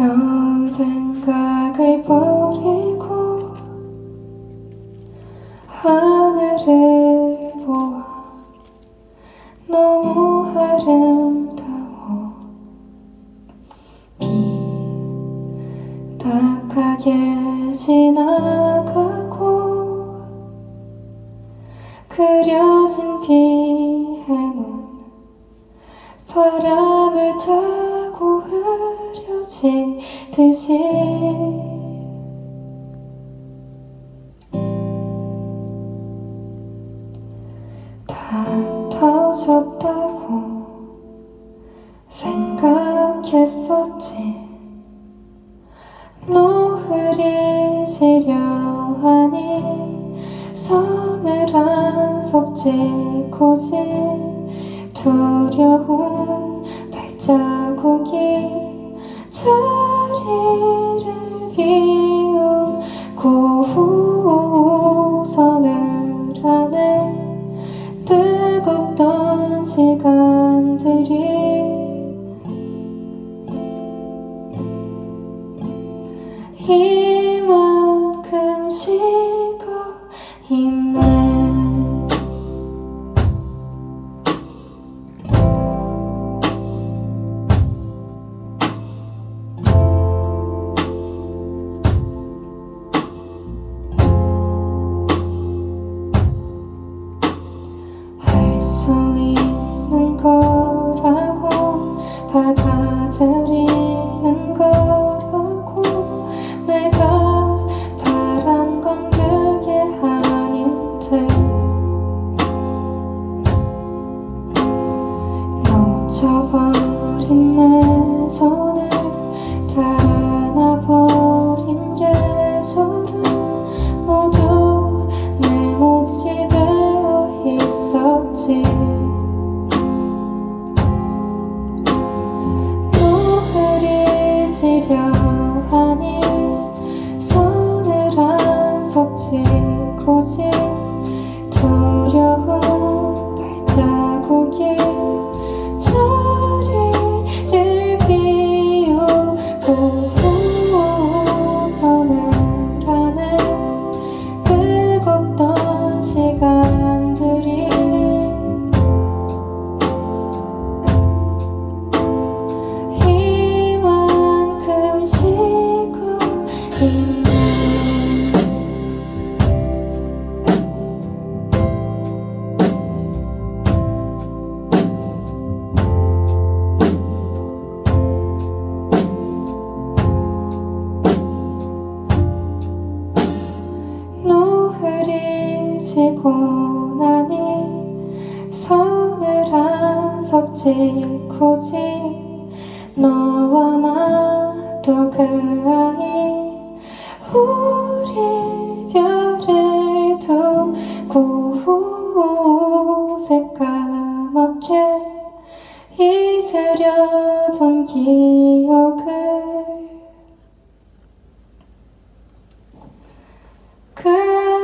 어려운 생각을 버리고 하늘을 보아 너무 아름다워 비 딱하게 지나가고 그려진 비행운 바람을 타고 흐 려지듯이 다 터졌다고 생각했었지. 노을이 지려 하니 서늘한 속지코지 두려운 발자국이 자리를 비우고 후 서늘하네 뜨겁던 시간들이 이만큼 식어 있네 놓쳐버린 내 손을 지고 나니 선을 한석 짓고지 너와 나도 그 아이 우리 별을 두고 새까맣게 잊으려던 기억을 그